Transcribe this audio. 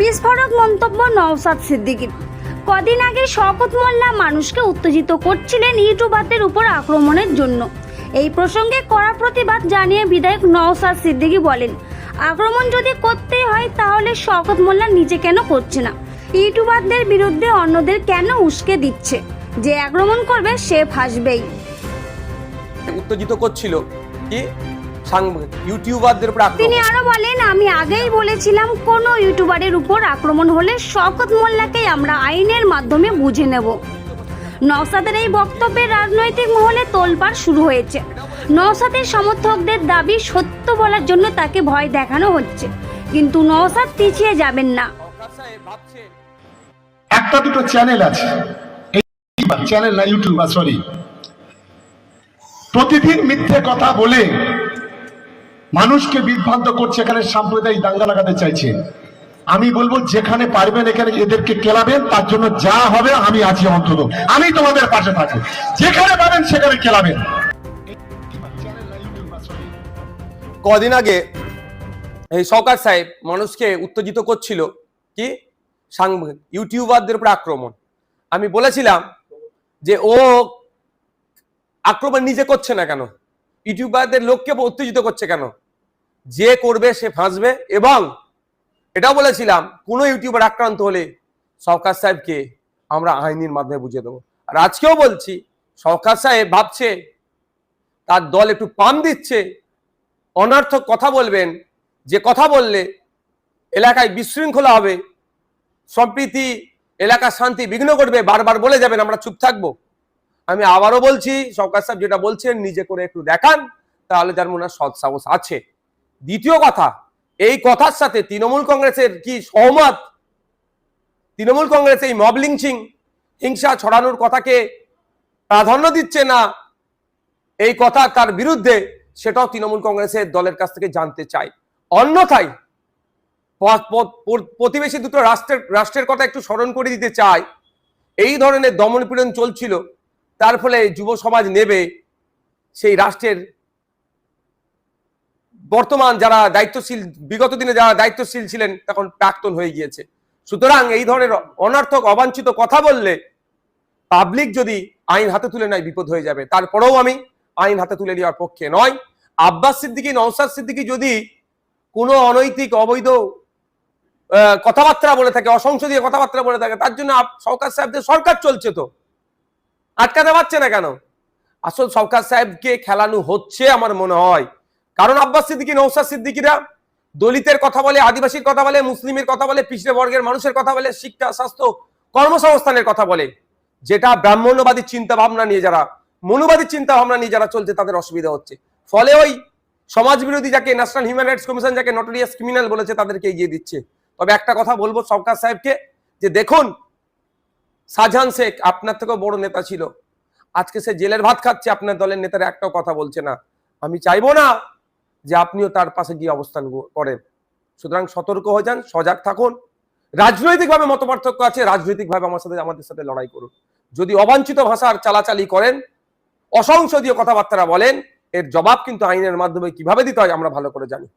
বিস্ফোরক মন্তব্য নওসাদ সিদ্দিকীর। কদিন আগে শকত মোল্লা মানুষকে উত্তেজিত করছিলেন ইউটিউবারদের উপর আক্রমণের জন্য। এই প্রসঙ্গে কড়া প্রতিবাদ জানিয়ে বিধায়ক নওসাদ সিদ্দিকী বলেন, আক্রমণ যদি করতেই হয় তাহলে শকত মোল্লা নিজে কেন করছে না? ইউটিউবারদের বিরুদ্ধে অন্যদের কেন উস্কে দিচ্ছে? যে আক্রমণ করবে সে ফাঁসবেই। উত্তেজিত করছিল কি? ইউটিউবারদের উপর তিনি আরও বলেন আমি আগেই বলেছিলাম কোন ইউটিউবারের উপর আক্রমণ হলে শওকত মোল্লাকেই আমরা আইনের মাধ্যমে বুঝে নেব। নওসাদের এই বক্তব্যে রাজনৈতিক মহলে তোলপাড় শুরু হয়েছে। নওসাদের সমর্থকদের দাবি সত্য বলার জন্য তাকে ভয় দেখানো হচ্ছে। কিন্তু নওসাদ পিছিয়ে যাবেন না। একটা দুটো চ্যানেল আছে। চ্যানেল না ইউটিউবার সরি প্রতিদিন মিথ্যে কথা বলে মানুষকে বিভ্রান্ত করছে এখানে সাম্প্রদায়িক দাঙ্গা লাগাতে চাইছে। আমি বলব, যেখানে পারবেন এখানে এদেরকে কেলাবেন, তার জন্য যা হবে আমি আছি অন্তত। আমি তোমাদের পাশে থাকি যেখানে পাবেন সেখানে কেলাবেন। কদিন আগে এই সরকার সাহেব মানুষকে উত্তেজিত করছিল, কি? ইউটিউবারদের উপর আক্রমণ। আমি বলেছিলাম যে ও আক্রমণ নিজে করছে না কেন? ইউটিউবারদের লোককে উত্তেজিত করছে কেন? যে করবে সে ফাঁসবে এবং এটাও বলেছিলাম, কোনো ইউটিউবার আক্রান্ত হলে সরকার সাহেবকে আমরা আইনের মাধ্যমে বুঝিয়ে দেবো। আর আজকেও বলছি সরকার সাহেব ভাবছে, তার দল একটু পাম দিচ্ছে, অনার্থক কথা বলবেন, যে কথা বললে এলাকায় বিশৃঙ্খলা হবে, সম্প্রীতি এলাকার শান্তি বিঘ্ন করবে বারবার বলে যাবেন, আমরা চুপ থাকব। আমি আবারও বলছি সরকার সাহেব যেটা বলছেন, নিজে করে একটু দেখান, তাহলে যার মনে হয় সৎ সাহস আছে। দ্বিতীয় কথা, এই কথার সাথে তৃণমূল কংগ্রেসের কি সহমত? তৃণমূল কংগ্রেস এই মব লিঞ্চিং হিংসা ছড়ানোর কথাকে প্রাধান্য দিচ্ছে না, এই কথা তার বিরুদ্ধে সেটাও তৃণমূল কংগ্রেসের দলের কাছ থেকে জানতে চাই অন্যথায় প্রতিবেশী দুটো রাষ্ট্রের রাষ্ট্রের কথা একটু স্মরণ করে দিতে চাই। এই ধরনের দমনপীড়ন চলছিল, তার ফলে যুব সমাজ নেবে সেই রাষ্ট্রের বর্তমান যারা দায়িত্বশীল, বিগত দিনে যারা দায়িত্বশীল ছিলেন, তখন প্রাক্তন হয়ে গিয়েছে। সুতরাং এই ধরনের অনার্থক, অবাঞ্ছিত কথা বললে পাবলিক যদি আইন হাতে তুলে নেয়, বিপদ হয়ে যাবে। তারপরেও আমি আইন হাতে তুলে নেওয়ার পক্ষে নয় আব্বাস সিদ্দিকি নওসাদ সিদ্দিকি যদি কোনো অনৈতিক, অবৈধ কথাবার্তা বলে থাকে, অসংসদীয় কথাবার্তা বলে থাকে, তার জন্য সরকার সাহেবদের সরকার চলছে তো। আটকাতে পারছে না কেন? আসল সরকার সাহেবকে খেলানো হচ্ছে, আমার মনে হয়। কারণ আব্বাস সিদ্দিকী নৌসাদ সিদ্দিকীরা দলিতের কথা বলে, আদিবাসীর কথা বলে, মুসলিমের কথা বলে পিছড়ে বর্গের মানুষের কথা বলে, শিক্ষা, স্বাস্থ্য, কর্মসংস্থানের কথা বলে, যেটা ব্রাহ্মণ্যবাদী চিন্তা ভাবনা নিয়ে যারা, মনুবাদী চিন্তা ভাবনা নিয়ে যারা চলছে তাদের অসুবিধা হচ্ছে। ফলে ওই সমাজ বিরোধী যাকে ন্যাশনাল হিউম্যান রাইটস কমিশন, যাকে নটোরিয়াস ক্রিমিনাল বলেছে, তাদেরকে এগিয়ে দিচ্ছে। তবে একটা কথা বলব সরকার সাহেবকে, যে দেখুন শাহজাহান শেখ আপনার থেকেও বড় নেতা ছিল। আজকে সে জেলের ভাত খাচ্ছে, আপনার দলের নেতারা একটাও কথা বলছে না। আমি চাইব না যে আপনিও তার পাশে গিয়ে অবস্থান করেন। সুতরাং সতর্ক হয়ে যান, সজাগ থাকুন। রাজনৈতিকভাবে মত পার্থক্য আছে, রাজনৈতিকভাবে আমার সাথে আমাদের সাথে লড়াই করুন। যদি অবাঞ্ছিত ভাষার চালাচালি করেন অসংসদীয় কথাবার্তা বলেন, এর জবাব কিন্তু আইনের মাধ্যমে কীভাবে দিতে হয় আমরা ভালো করে জানি।